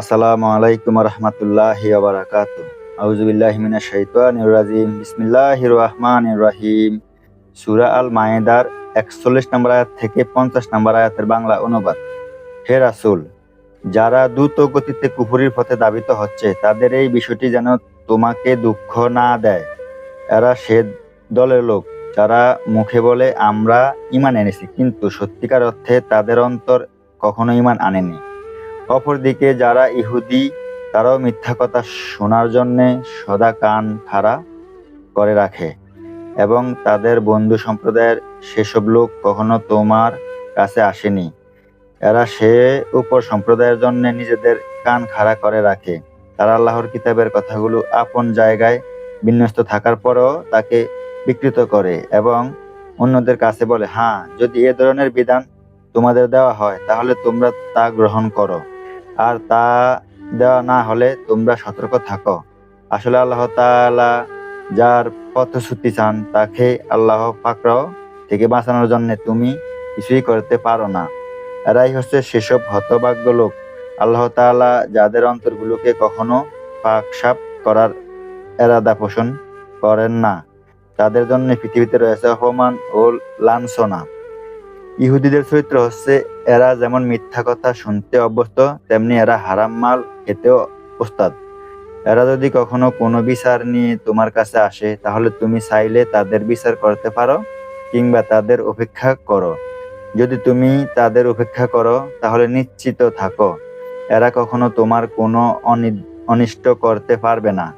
আসসালামু আলাইকুম রহমতুল্লাহি বারাকাত আউজুবিল্লাহি মিনাশ শাইতানির রাজিম। বিসমিল্লাহির রহমানির রহিম। সূরা আল মায়েদার 41 নম্বর আয়াত থেকে 50 নম্বর আয়াতের বাংলা অনুবাদ। হে রাসূল, যারা দ্রুত গতিতে কুফরির পথে দাবিত হচ্ছে, তাদের এই বিষয়টি যেন তোমাকে দুঃখ না দেয়। এরা সে দলের লোক, যারা মুখে বলে, আমরা ইমান এনেছি। কিন্তু সত্যিকার অর্থে তাদের অন্তর কখনো ইমান আনেনি। অপরদিকে যারা ইহুদি, তারাও মিথ্যা কথা শোনার জন্যে সদা কান খাড়া করে রাখে এবং তাদের বন্ধু সম্প্রদায়ের সেসব লোক কখনো তোমার কাছে আসেনি। এরা সে উপর সম্প্রদায়ের জন্য নিজেদের কান খাড়া করে রাখে। তারা আল্লাহর কিতাবের কথাগুলো আপন জায়গায় বিন্যস্ত থাকার পরও তাকে বিকৃত করে এবং অন্যদের কাছে বলে হ্যাঁ যদি এ ধরনের বিধান তোমাদের দেওয়া হয়, তাহলে তোমরা তা গ্রহণ করো। আর তা দেওয়া না হলে তোমরা সতর্ক থাকো। আসলে আল্লাহ তাআলা যার পথশ্রুতি চান, তাকে আল্লাহ পাকড়াও থেকে বাঁচানোর জন্য তুমি কিছুই করতে পারো না। এরাই হচ্ছে সেসব হতভাগ্য লোক। আল্লাহ তাআলা যাদের অন্তরগুলোকে কখনো পাকসাপ করার এরাদা পোষণ করেন না। তাদের জন্য পৃথিবীতে রয়েছে অপমান ও লাঞ্ছনা। ইহুদিদের চরিত্র হচ্ছে এরা যেমন মিথ্যা কথা শুনতে অভ্যস্ত, তেমনি এরা হারাম মাল খেতেও ওস্তাদ। এরা যদি কখনো কোনো বিচার নিয়ে তোমার কাছে আসে, তাহলে তুমি চাইলে তাদের বিচার করতে পারো কিংবা তাদের উপেক্ষা করো। যদি তুমি তাদের উপেক্ষা করো, তাহলে নিশ্চিত থাকো। এরা কখনো তোমার কোনো অনি- অনিষ্ট করতে পারবে না।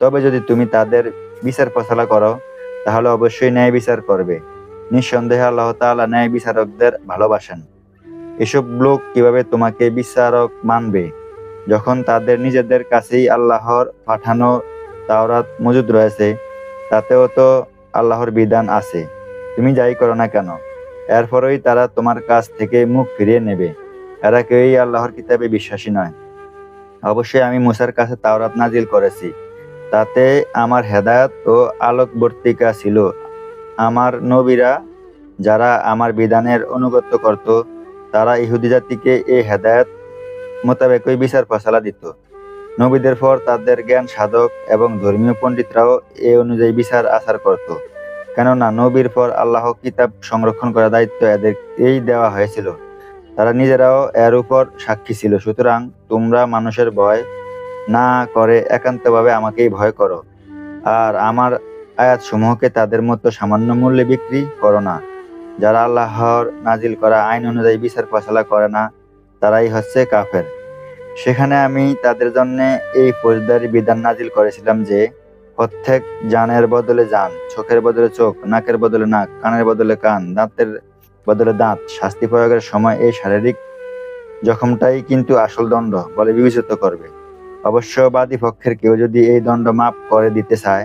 তবে যদি তুমি তাদের বিচার ফসলা করো, তাহলে অবশ্যই ন্যায় বিচার করবে। নিঃসন্দেহে আল্লাহ তাআলা ন্যায় বিচারকদের ভালোবাসেন। এসব লোক কীভাবে তোমাকে বিচারক মানবে? যখন তাদের নিজেদের কাছেই আল্লাহর পাঠানো তাওরাত মজুদ রয়েছে, তাতেও তো আল্লাহর বিধান আছে। তুমি যাই করো না কেন? এরপরেই তারা তোমার কাছ থেকে মুখ ফিরিয়ে নেবে। এরা কেউই আল্লাহর কিতাবে বিশ্বাসী নয়। অবশ্যই আমি মুসার কাছে তাওরাত নাজিল করেছি। তাতে আমার হেদায়ত ও আলোকবর্তিকা ছিল। আমার নবীরা যারা আমার বিধানের অনুগত্য করত, তারা ইহুদি জাতিকে এই হেদায়ত মোতাবেকই বিচার ফসলা দিত। নবীদের পর তাদের জ্ঞান সাধক এবং ধর্মীয় পণ্ডিতরাও এ অনুযায়ী বিচার আচার করত। কেননা নবীর পর আল্লাহ কিতাব সংরক্ষণ করার দায়িত্ব এদেরকেই দেওয়া হয়েছিল। তারা নিজেরাও এর উপর সাক্ষী ছিল। সুতরাং তোমরা মানুষের ভয় না করে একান্তভাবে আমাকেই ভয় করো। আর আমার আয়াত সমূহকে তাদের মতো সামান্য মূল্যে বিক্রি করো না। যারা আল্লাহর নাজিল করা আইন অনুযায়ী বিচার ফসলা করে না, তারাই হচ্ছে কাফের। সেখানে আমি তাদের জন্য এই ফৌজদারি বিধান নাজিল করেছিলাম যে, প্রত্যেক জানের বদলে জান, চোখের বদলে চোখ, নাকের বদলে নাক, কানের বদলে কান, দাঁতের বদলে দাঁত, শাস্তি প্রয়োগের সময় এই শারীরিক জখমটাই কিন্তু আসল দণ্ড বলে বিবেচিত করবে। অবশ্য বাদী পক্ষের কেউ যদি এই দণ্ড মাফ করে দিতে চায়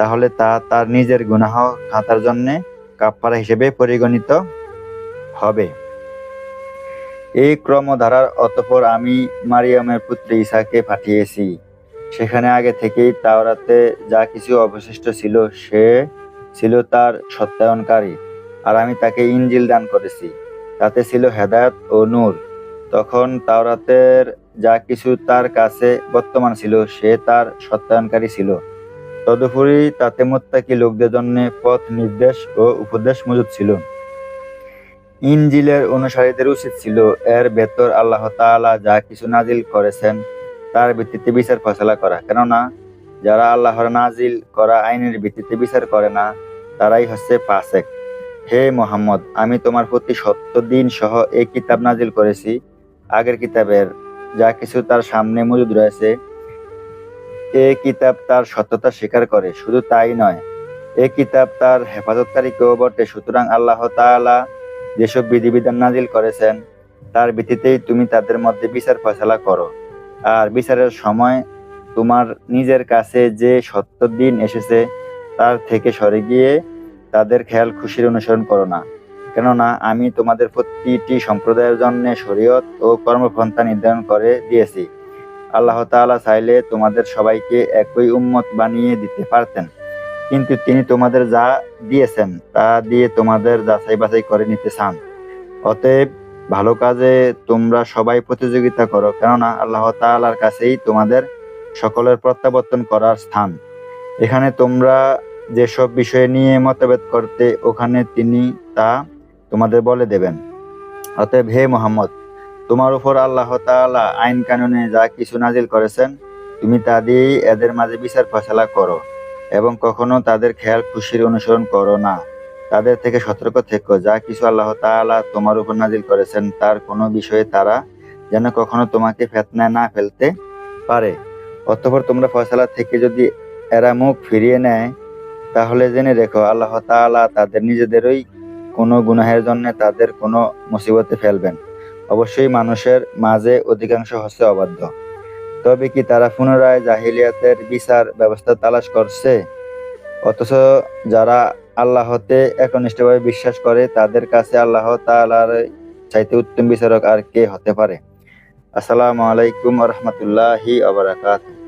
তাহলে তা তার নিজের গুনাহ খাতার জন্য কাপ্পারা হিসেবে পরিগণিত হবে। এই ক্রমধারার অতঃপর আমি মারিয়ামের পুত্র ঈসাকে পাঠিয়েছি। সেখানে আগে থেকেই তাওরাতে যা কিছু অবশিষ্ট ছিল, সে ছিল তার সত্যায়নকারী। আর আমি তাকে ইঞ্জিল দান করেছি। তাতে ছিল হেদায়ত ও নূর। তখন তাওরাতের যা কিছু তার কাছে বর্তমান ছিল, সে তার সত্যায়নকারী ছিল। তদুপরি তাতে মোত্তাকি লোকদের জন্য পথ নির্দেশ ও উপদেশ মজুদ ছিল। ইনজিলের অনুসারীদের উচিত ছিল, এর ভেতর আল্লাহ তাআলা যা কিছু নাজিল করেছেন, তার ভিত্তিতে বিচার ফসলা করা। কেননা, যারা আল্লাহর নাজিল করা আইনের ভিত্তিতে বিচার করে না, তারাই হচ্ছে ফাসেক। হে মোহাম্মদ, আমি তোমার প্রতি সত্য দিন সহ এই কিতাব নাজিল করেছি। আগের কিতাবের যা কিছু তার সামনে মজুদ রয়েছে এ কিতাব তার সত্যতা স্বীকার করে, শুধু তাই নয়, এ কিতাব তার হেফাজতকারী কেউ বটে। সুতরাং আল্লাহ তাআলা যেসব বিধিবিধান নাজিল করেছেন, তার ভিত্তিতেই তুমি তাদের মধ্যে বিচার ফয়সালা করো। আর বিচারের সময় তোমার নিজের কাছে যে সত্য দিন এসেছে, তার থেকে সরে গিয়ে তাদের খেয়াল খুশির অনুসরণ করো না। কেননা আমি তোমাদের প্রতিটি সম্প্রদায়ের জন্য শরীয়ত ও কর্মপন্থা নির্ধারণ করে দিয়েছি। আল্লাহ তাআলা চাইলে তোমাদের সবাইকে একই উম্মত বানিয়ে দিতে পারতেন। কিন্তু তিনি তোমাদের যা দিয়েছেন, তা দিয়ে তোমাদের যাচাই বাছাই করে নিতে চান। অতএব ভালো কাজে তোমরা সবাই প্রতিযোগিতা করো, কেননা আল্লাহ তাআলার কাছেই তোমাদের সকলের প্রত্যাবর্তন করার স্থান। এখানে তোমরা যেসব বিষয় নিয়ে মতভেদ করতে, ওখানে তিনি তা তোমাদের বলে দেবেন। অতএব হে মোহাম্মদ তোমার উপর আল্লাহ তাআলা আইন কানুনে যা কিছু নাজিল করেছেন, তুমি তা দিয়েই এদের মাঝে বিচার ফয়সালা করো এবং কখনো তাদের খেয়াল খুশির অনুসরণ করো না। তাদের থেকে সতর্ক থেকো। যা কিছু আল্লাহ তাআলা তোমার উপর নাজিল করেছেন, তার কোনো বিষয়ে তারা যেন কখনো তোমাকে ফেতনায় না ফেলতে পারে। অতঃপর তোমরা ফয়সালা থেকে যদি এরা মুখ ফিরিয়ে নেয়, তাহলে জেনে রেখো, আল্লাহ তাআলা তাদের নিজেদেরই কোনো গুনাহের জন্য তাদের কোনো মুসিবতে ফেলবেন। অবশ্যই মানুষের মাঝে অধিকাংশ হচ্ছে অবাধ্য। তবে কি তারা পুনরায় জাহিলিয়াতের বিচার ব্যবস্থা তালাশ করছে? অথচ যারা আল্লাহতে একনিষ্ঠভাবে বিশ্বাস করে, তাদের কাছে আল্লাহ তালার চাইতে উত্তম বিচারক আর কে হতে পারে? আসসালামু আলাইকুম রহমতুল্লাহি আবরাকাতুহ